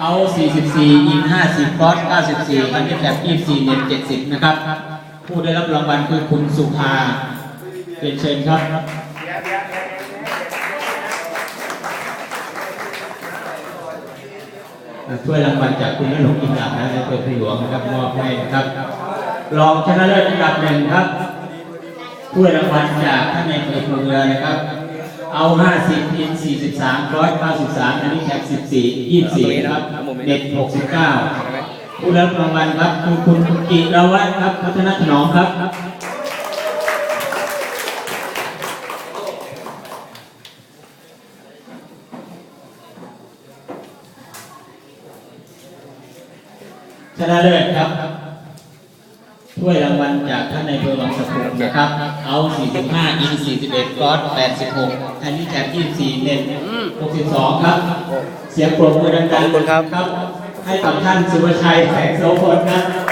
เอา 44 อิน 50 คอส 94ฮันดิแคป24 เน็ต70 นะครับ ผู้ได้รับรางวัลคือคุณสุภาเรียนเชิญครับถ้วยรางวัลจากคุณนรงค์อินดาและในอำเภอหลวงนะครับมอบให้นะครับ รองชนะเลิศอันดับหนึ่งครับถ้วยรางวัลจากท่านในเภอเมืองนะครับ เอา50อิน43ร้อย93อันนี้แคป14 24นะครับเน็ต69ผู้รับรางวัลครับคือคุณกิรวัฒน์ครับพัฒนาถนอมครับชนะเลิศครับถ้วยรางวัลจากท่านใน นะครับ เอา 45อิน41กอด86อันนี้แถม24เน็ต62 ครับ เสียงปรบมือดังๆขอบคุณครับครับให้กับท่านสุภชัยแสงโสพลครับ